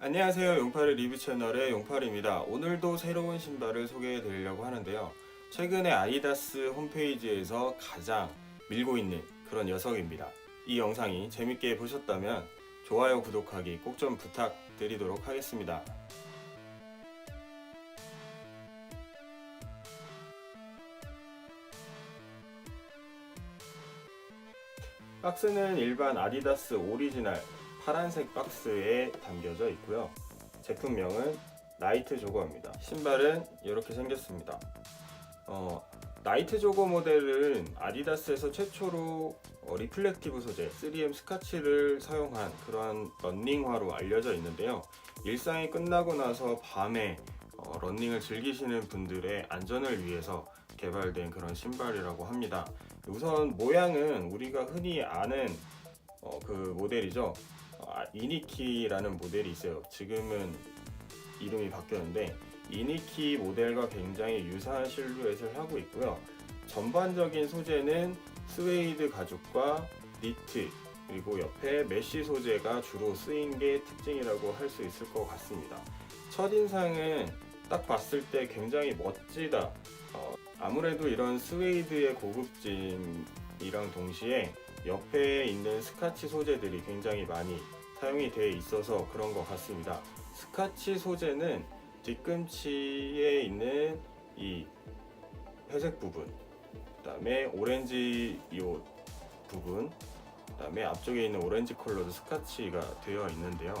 안녕하세요. 용팔의 리뷰 채널의 용팔입니다. 오늘도 새로운 신발을 소개해 드리려고 하는데요. 최근에 아디다스 홈페이지에서 가장 밀고 있는 그런 녀석입니다. 이 영상이 재밌게 보셨다면 좋아요, 구독하기 꼭 좀 부탁드리도록 하겠습니다. 박스는 일반 아디다스 오리지널 파란색 박스에 담겨져 있고요. 제품명은 나이트 조거입니다. 신발은 이렇게 생겼습니다. 어, 나이트 조거 모델은 아디다스에서 최초로 어, 리플렉티브 소재 3M 스카치를 사용한 그러한 런닝화로 알려져 있는데요. 일상이 끝나고 나서 밤에 어, 런닝을 즐기시는 분들의 안전을 위해서 개발된 그런 신발이라고 합니다. 우선 모양은 우리가 흔히 아는 어, 그 모델이죠. 아, 이니키라는 모델이 있어요. 지금은 이름이 바뀌었는데 이니키 모델과 굉장히 유사한 실루엣을 하고 있고요. 전반적인 소재는 스웨이드 가죽과 니트 그리고 옆에 메쉬 소재가 주로 쓰인 게 특징이라고 할 수 있을 것 같습니다. 첫인상은 딱 봤을 때 굉장히 멋지다. 어, 아무래도 이런 스웨이드의 고급짐이랑 동시에 옆에 있는 스카치 소재들이 굉장히 많이 사용이 되어 있어서 그런 것 같습니다. 스카치 소재는 뒤꿈치에 있는 이 회색 부분, 그 다음에 오렌지 이 부분, 그 다음에 앞쪽에 있는 오렌지 컬러도 스카치가 되어 있는데요.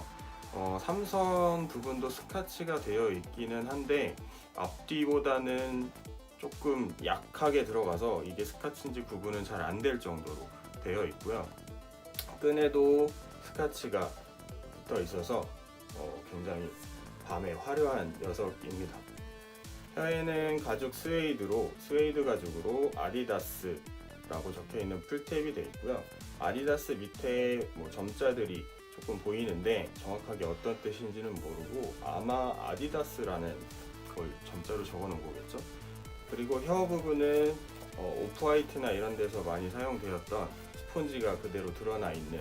어, 삼선 부분도 스카치가 되어 있기는 한데 앞뒤보다는 조금 약하게 들어가서 이게 스카치인지 구분은 잘 안 될 정도로 되어 있고요. 끈에도 스카치가 붙어 있어서 어, 굉장히 밤에 화려한 녀석입니다. 혀에는 가죽 스웨이드로 스웨이드 가죽으로 아디다스라고 적혀 있는 풀탭이 되어 있고요. 아디다스 밑에 뭐 점자들이 조금 보이는데 정확하게 어떤 뜻인지는 모르고 아마 아디다스라는 걸 점자로 적어 놓은 거겠죠. 그리고 혀 부분은 어, 오프화이트나 이런 데서 많이 사용되었던 스폰지가 그대로 드러나 있는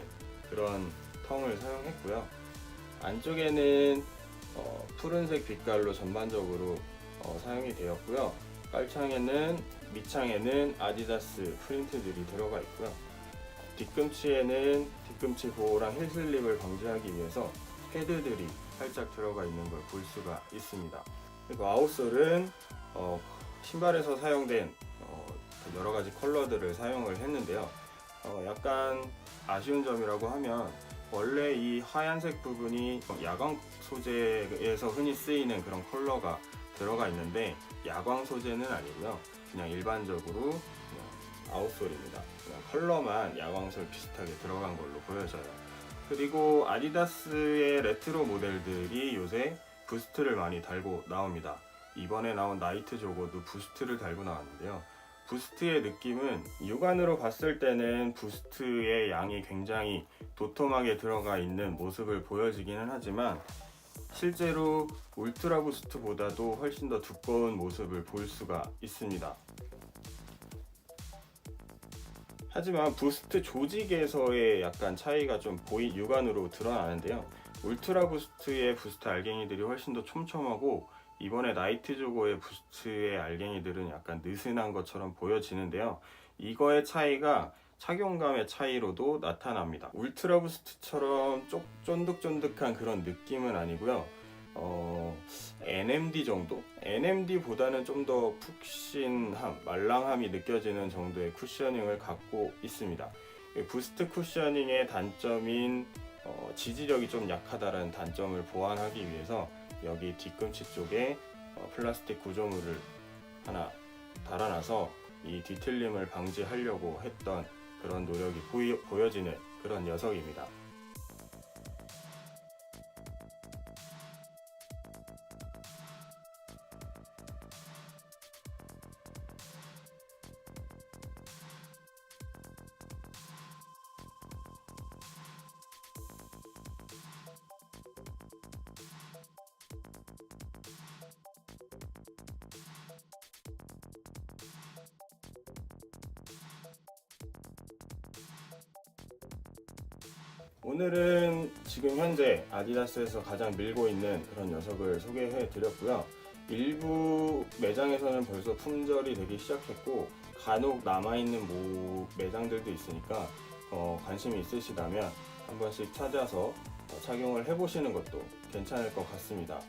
그런 텅을 사용했고요. 안쪽에는 어, 푸른색 빛깔로 전반적으로 어, 사용이 되었고요. 깔창에는 밑창에는 아디다스 프린트들이 들어가 있고요. 뒤꿈치에는 뒤꿈치 보호랑 힐슬립을 방지하기 위해서 패드들이 살짝 들어가 있는 걸 볼 수가 있습니다. 그리고 아웃솔은 어, 신발에서 사용된 여러 가지 컬러들을 사용을 했는데요. 어, 약간 아쉬운 점이라고 하면 원래 이 하얀색 부분이 야광 소재에서 흔히 쓰이는 그런 컬러가 들어가 있는데 야광 소재는 아니고요. 그냥 일반적으로 그냥 아웃솔입니다. 그냥 컬러만 야광솔 비슷하게 들어간 걸로 보여져요. 그리고 아디다스의 레트로 모델들이 요새 부스트를 많이 달고 나옵니다. 이번에 나온 나이트 조거도 부스트를 달고 나왔는데요. 부스트의 느낌은 육안으로 봤을 때는 부스트의 양이 굉장히 도톰하게 들어가 있는 모습을 보여지기는 하지만 실제로 울트라 부스트보다도 훨씬 더 두꺼운 모습을 볼 수가 있습니다. 하지만 부스트 조직에서의 약간 차이가 좀 보이 육안으로 드러나는데요. 울트라 부스트의 부스트 알갱이들이 훨씬 더 촘촘하고 이번에 나이트 조거의 부스트의 알갱이들은 약간 느슨한 것처럼 보여지는데요. 이거의 차이가 착용감의 차이로도 나타납니다. 울트라 부스트처럼 쪽 쫀득쫀득한 그런 느낌은 아니고요. 어, NMD 정도? NMD보다는 좀 더 푹신함, 말랑함이 느껴지는 정도의 쿠셔닝을 갖고 있습니다. 이 부스트 쿠셔닝의 단점인 어, 지지력이 좀 약하다는 단점을 보완하기 위해서 여기 뒤꿈치 쪽에 어, 플라스틱 구조물을 하나 달아놔서 이 뒤틀림을 방지하려고 했던 그런 노력이 보이, 보여지는 그런 녀석입니다. 오늘은 지금 현재 아디다스에서 가장 밀고 있는 그런 녀석을 소개해 드렸고요. 일부 매장에서는 벌써 품절이 되기 시작했고 간혹 남아있는 모 매장들도 있으니까 어, 관심이 있으시다면 한 번씩 찾아서 어, 착용을 해보시는 것도 괜찮을 것 같습니다.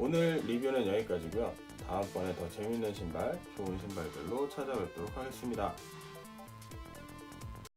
오늘 리뷰는 여기까지고요. 다음번에 더 재밌는 신발, 좋은 신발들로 찾아뵙도록 하겠습니다.